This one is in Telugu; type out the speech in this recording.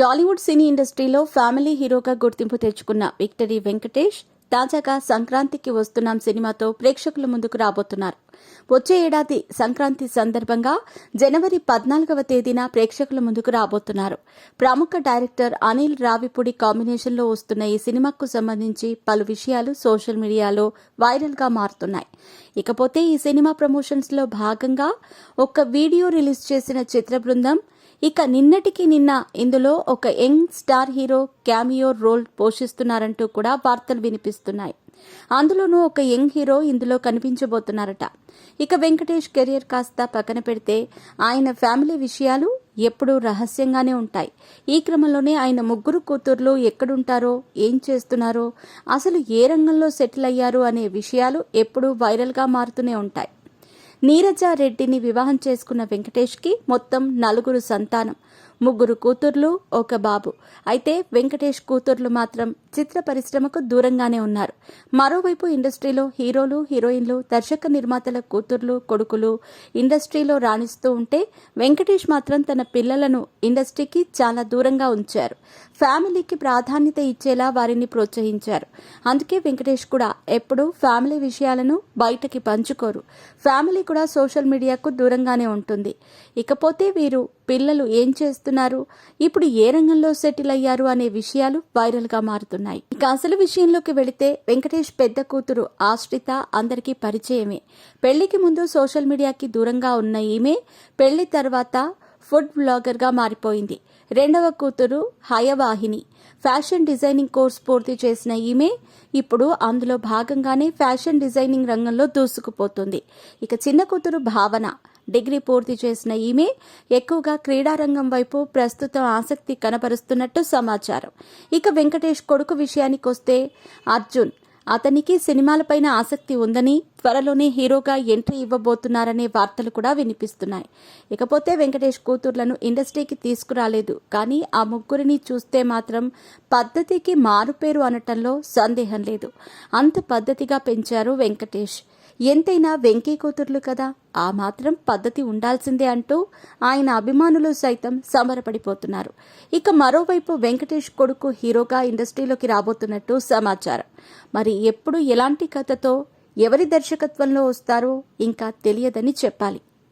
టాలీవుడ్ సినీ ఇండస్ట్రీలో ఫ్యామిలీ హీరోగా గుర్తింపు తెచ్చుకున్న విక్టరీ వెంకటేష్ తాజాగా సంక్రాంతికి వస్తున్నాం సినిమాతో ప్రేక్షకుల ముందుకు రాబోతున్నారు. వచ్చే ఏడాది సంక్రాంతి సందర్భంగా జనవరి పద్నాలుగవ తేదీన ప్రేక్షకుల ముందుకు రాబోతున్నారు. ప్రముఖ డైరెక్టర్ అనిల్ రావిపూడి కాంబినేషన్లో వస్తున్న ఈ సినిమాకు సంబంధించి పలు విషయాలు సోషల్ మీడియాలో వైరల్గా మారుతున్నాయి. ఇకపోతే ఈ సినిమా ప్రమోషన్స్లో భాగంగా ఒక వీడియో రిలీజ్ చేసిన చిత్ర బృందం ఇక నిన్నటికి నిన్న ఇందులో ఒక young star hero cameo role పోషిస్తున్నారంటూ కూడా వార్తలు వినిపిస్తున్నాయి. అందులోనూ ఒక యంగ్ హీరో ఇందులో కనిపించబోతున్నారట. ఇక వెంకటేష్ కెరియర్ కాస్త పక్కన పెడితే ఆయన ఫ్యామిలీ విషయాలు ఎప్పుడూ రహస్యంగానే ఉంటాయి. ఈ క్రమంలోనే ఆయన ముగ్గురు కూతుర్లు ఎక్కడుంటారో ఏం చేస్తున్నారో అసలు ఏ రంగంలో సెటిల్ అయ్యారు అనే విషయాలు ఎప్పుడూ వైరల్గా మారుతూనే ఉంటాయి. నీరజారెడ్డిని వివాహం చేసుకున్న వెంకటేష్కి మొత్తం నలుగురు సంతానం. ముగ్గురు కూతుర్లు ఒక బాబు. అయితే వెంకటేష్ కూతుర్లు మాత్రం చిత్ర పరిశ్రమకు దూరంగానే ఉన్నారు. మరోవైపు ఇండస్ట్రీలో హీరోలు హీరోయిన్లు దర్శక నిర్మాతల కూతుర్లు కొడుకులు ఇండస్ట్రీలో రాణిస్తూ ఉంటే వెంకటేష్ మాత్రం తన పిల్లలను ఇండస్ట్రీకి చాలా దూరంగా ఉంచారు. ఫ్యామిలీకి ప్రాధాన్యత ఇచ్చేలా వారిని ప్రోత్సహించారు. అందుకే వెంకటేష్ కూడా ఎప్పుడూ ఫ్యామిలీ విషయాలను బయటకి పంచుకోరు. ఫ్యామిలీ కూడా సోషల్ మీడియాకు దూరంగానే ఉంటుంది. ఇకపోతే వీరు పిల్లలు ఏం చేస్తున్నారు? ఇప్పుడు ఏ రంగంలో సెటిల్ అయ్యారు అనే విషయాలు వైరల్గా మారుతున్నాయి. ఇక అసలు విషయంలోకి వెళితే వెంకటేష్ పెద్ద కూతురు ఆశ్రిత అందరికీ పరిచయమే. పెళ్ళికి ముందు సోషల్ మీడియాకి దూరంగా ఉన్న ఈమె పెళ్ళి తర్వాత ఫుడ్ బ్లాగర్గా మారిపోయింది. రెండవ కూతురు హయవాహిని. ఫ్యాషన్ డిజైనింగ్ కోర్స్ పూర్తి చేసిన ఈమె ఇప్పుడు అందులో భాగంగానే ఫ్యాషన్ డిజైనింగ్ రంగంలో దూసుకుపోతుంది. ఇక చిన్న కూతురు భావన. డిగ్రీ పూర్తి చేసిన ఈమె ఎక్కువగా క్రీడారంగం వైపు ప్రస్తుతం ఆసక్తి కనపరుస్తున్నట్టు సమాచారం. ఇక వెంకటేష్ కొడుకు విషయానికొస్తే అర్జున్ అతనికి సినిమాలపైన ఆసక్తి ఉందని త్వరలోనే హీరోగా ఎంట్రీ ఇవ్వబోతున్నారనే వార్తలు కూడా వినిపిస్తున్నాయి. ఇకపోతే వెంకటేష్ కూతుర్లను ఇండస్ట్రీకి తీసుకురాలేదు. కానీ ఆ ముగ్గురిని చూస్తే మాత్రం పద్ధతికి మారుపేరు అనటంలో సందేహం లేదు. అంత పద్ధతిగా పెంచారు వెంకటేష్. ఎంతైనా వెంకీ కూతుర్లు కదా. ఆ మాత్రం పద్ధతి ఉండాల్సిందే అంటూ ఆయన అభిమానులు సైతం సమరపడిపోతున్నారు ఇక మరోవైపు వెంకటేష్ కొడుకు హీరోగా ఇండస్ట్రీలోకి రాబోతున్నట్టు సమాచారం. మరి ఎప్పుడు ఎలాంటి కథతో ఎవరి దర్శకత్వంలో వస్తారో ఇంకా తెలియదని చెప్పాలి.